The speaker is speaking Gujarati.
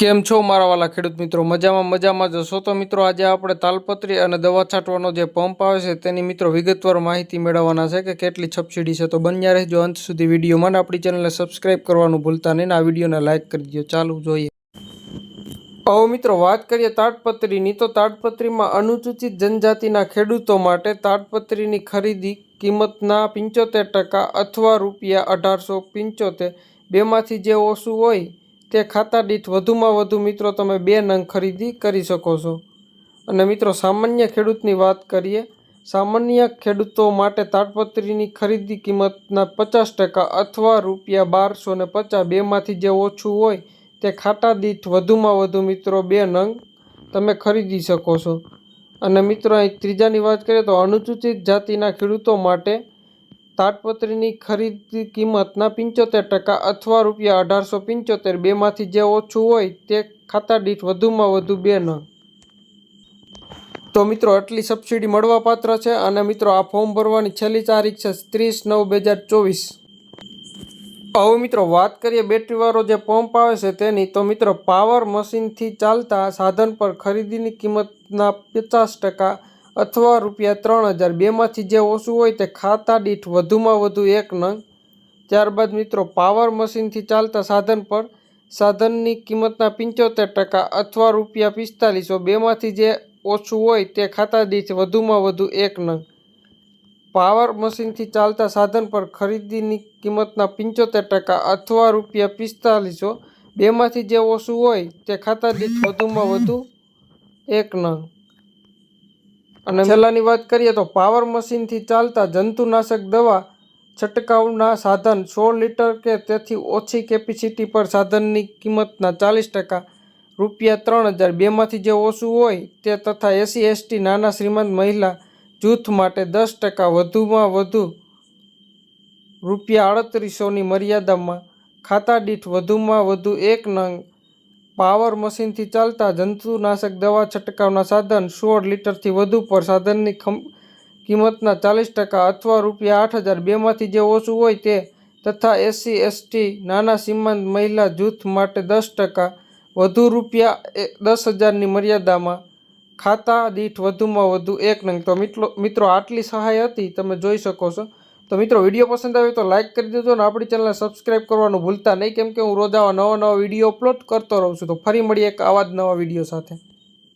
કેમ છો મારા વાલા ખેડૂત મિત્રો? મજામાં મજામાં જશો તો મિત્રો આજે આપણે તાલપત્રી અને દવા છાંટવાનો જે પંપ આવે છે તેની મિત્રો વિગતવાર માહિતી મેળવવાના છે કે કેટલી સબસિડી છે તો બન્યા રહેજો અંત સુધી વિડીયોમાં અને આપણી ચેનલને સબસ્ક્રાઈબ કરવાનું ભૂલતા નહીં આ વિડીયોને લાઇક કરી દો ચાલુ જોઈએ. હવે મિત્રો વાત કરીએ તાડપત્રીની તો તાડપત્રીમાં અનુસૂચિત જનજાતિના ખેડૂતો માટે તાડપત્રીની ખરીદી કિંમતના પંચોતેર ટકા અથવા રૂપિયા અઢારસો પંચોતેર. બેમાંથી જે ઓછું હોય તે ખાતા દીઠ વધુમાં વધુ મિત્રો તમે બે નંગ ખરીદી કરી શકો છો. અને મિત્રો, સામાન્ય ખેડૂતની વાત કરીએ, સામાન્ય ખેડૂતો માટે તાડપત્રીની ખરીદી કિંમતના પચાસ ટકા અથવા રૂપિયા બારસો ને પચાસ બેમાંથી જે ઓછું હોય તે ખાતા દીઠ વધુમાં વધુ મિત્રો બે નંગ તમે ખરીદી શકો છો. અને મિત્રો, અહીં ત્રીજાની વાત કરીએ તો અનુસૂચિત જાતિના ખેડૂતો માટે તાડપત્રીની ખરીદી કિંમતના પંચોતેર ટકા અથવા રૂપિયા અઢારસો પંચોતેર બેમાંથી જે ઓછું હોય તે ખાતા દીઠ વધુમાં વધુ બે ન. તો મિત્રો, આટલી સબસિડી મળવાપાત્ર છે અને મિત્રો, આ ફોર્મ ભરવાની છેલ્લી તારીખ છે ત્રીસ નવ બે હજાર ચોવીસ. હવે મિત્રો, વાત કરીએ બેટરીવાળો જે પંપ આવે છે તેની, તો મિત્રો, પાવર મશીનથી ચાલતા સાધન પર ખરીદીની કિંમતના પચાસ ટકા અથવા રૂપિયા ત્રણ હજાર બેમાંથી જે ઓછું હોય તે ખાતા દીઠ વધુમાં વધુ એક નંગ. ત્યારબાદ મિત્રો, પાવર મશીનથી ચાલતા સાધન પર સાધનની કિંમતના પંચોતેર ટકા અથવા રૂપિયા પિસ્તાલીસો બેમાંથી જે ઓછું હોય તે ખાતા દીઠ વધુમાં વધુ એક નંગ. પાવર મશીનથી ચાલતા સાધન પર ખરીદીની કિંમતના પંચોતેર ટકા અથવા રૂપિયા પિસ્તાલીસો બેમાંથી જે ઓછું હોય તે ખાતા દીઠ વધુમાં વધુ એક નંગ. અને છેલ્લાની વાત કરીએ તો પાવર મશીનથી ચાલતા જંતુનાશક દવા છંટકાવના સાધન સોળ લીટર કે તેથી ઓછી કેપેસિટી પર સાધનની કિંમતના ચાલીસ ટકા, રૂપિયા ત્રણ હજાર. બેમાંથી જે ઓછું હોય તે તથા એસી, એસટી નાના શ્રીમંત મહિલા જૂથ માટે દસ ટકા વધુમાં વધુ રૂપિયા અડત્રીસોની મર્યાદામાં ખાતા દીઠ વધુમાં વધુ એક નંગ પાવર મશીનથી ચાલતા જંતુનાશક દવા છંટકાવના સાધન સોળ લીટરથી વધુ પર સાધનની કિંમતના ચાલીસ ટકા અથવા રૂપિયા આઠ હજાર બેમાંથી જે ઓછું હોય તે તથા એસસી, એસટી, નાના સીમાંત મહિલા જૂથ માટે દસ ટકા, વધુ રૂપિયા દસ હજારની મર્યાદામાં ખાતા દીઠ વધુમાં વધુ એક નંગ. તો મિત્રો મિત્રો, આટલી સહાય હતી, તમે જોઈ શકો છો. તો મિત્રો, વીડિયો પસંદ આવે તો લાઇક કરી દેજો અને આપણી ચેનલને સબસ્ક્રાઇબ કરવાનું ભૂલતા નહીં, કેમ કે હું રોજ આવા નવા નવા વીડિયો અપલોડ કરતો રહું છું. તો ફરી મળીએ એક આવા જ નવા વીડિયો સાથે.